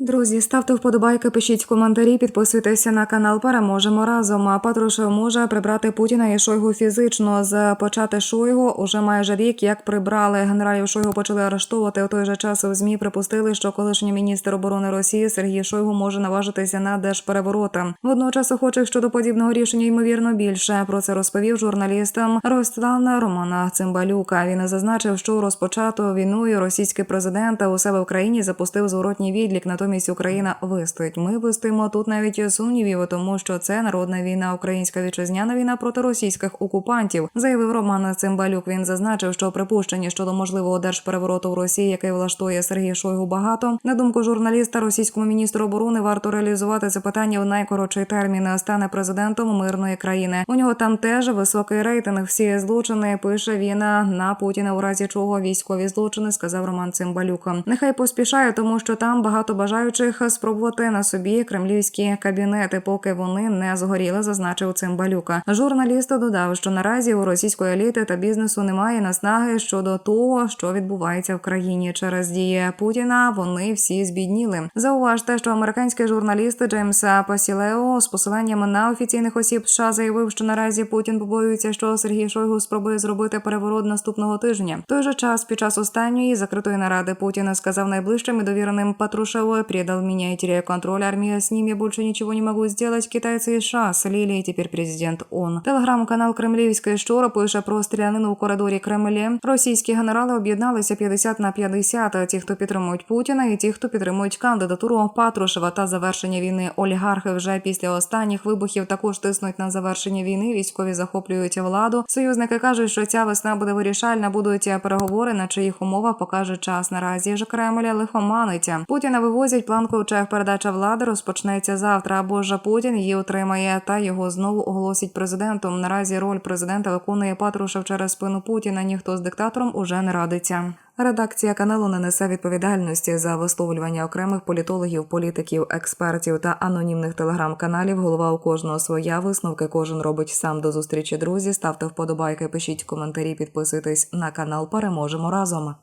Друзі, ставте вподобайки, пишіть коментарі, підписуйтеся на канал. Переможемо разом. А Патрушев може прибрати Путіна і Шойгу фізично. З почати Шойгу уже майже рік, як прибрали генералів Шойгу, почали арештовувати. У той же час в змі припустили, що колишній міністр оборони Росії Сергій Шойгу може наважитися на держперевороти. Водночас охочих щодо подібного рішення ймовірно більше. Про це розповів журналістам Ростан Романа Цимбалюка. Він зазначив, що розпочато війною російський президент у себе в країні запустив зворотній відлік. Натомість Україна вистоїть. Ми вистоїмо тут навіть сумнівів, тому що це народна війна, українська вітчизняна війна проти російських окупантів, заявив Роман Цимбалюк. Він зазначив, що припущення щодо можливого держперевороту в Росії, який влаштує Сергій Шойгу, багато на думку журналіста, російському міністру оборони варто реалізувати це питання в найкоротший термін. Стане президентом мирної країни. У нього там теж високий рейтинг. Всі злочини пише він на Путіна, у разі чого військові злочини, сказав Роман Цимбалюк. Нехай поспішає, тому що там багато бажаючих спробувати на собі кремлівські кабінети, поки вони не згоріли, зазначив Цимбалюка. Журналіст додав, що наразі у російської еліти та бізнесу немає наснаги щодо того, що відбувається в країні через дії Путіна. Вони всі збідніли. Зауважте, що американський журналіст Джеймс Пасілео з посиланням на офіційних осіб США заявив, що наразі Путін побоюється, що Сергій Шойгу спробує зробити переворот наступного тижня. В той же час під час останньої закритої наради Путін сказав найближчим і довіреним Патрушеву предал меня и теряю контроль. Армия с ним я больше ничего не могу сделать. Китайцы и США слили, и теперь президент он. Телеграм-канал Кремлівської щура пише про стрілянину у коридорі Кремлі. Російські генерали об'єдналися 50 на 50. Ті, хто підтримують Путіна, і ті, хто підтримують кандидатуру Патрушева та завершення війни. Олігархи вже після останніх вибухів також тиснуть на завершення війни. Військові захоплюють владу. Союзники кажуть, що ця весна буде вирішальна. Будуть переговори, на чиїх умовах покаже час. Наразі ж Кремля лихоманиться. Путіна вивозять планку чех. Передача влади розпочнеться завтра. Або ж Путін її отримає, та його знову оголосять президентом. Наразі роль президента виконує Патрушев через спину Путіна. Ніхто з диктатором уже не радиться. Редакція каналу не несе відповідальності за висловлювання окремих політологів, політиків, експертів та анонімних телеграм-каналів. Голова у кожного своя висновки. Кожен робить сам до зустрічі. Друзі, ставте вподобайки, пишіть коментарі, підписуйтесь на канал. Переможемо разом.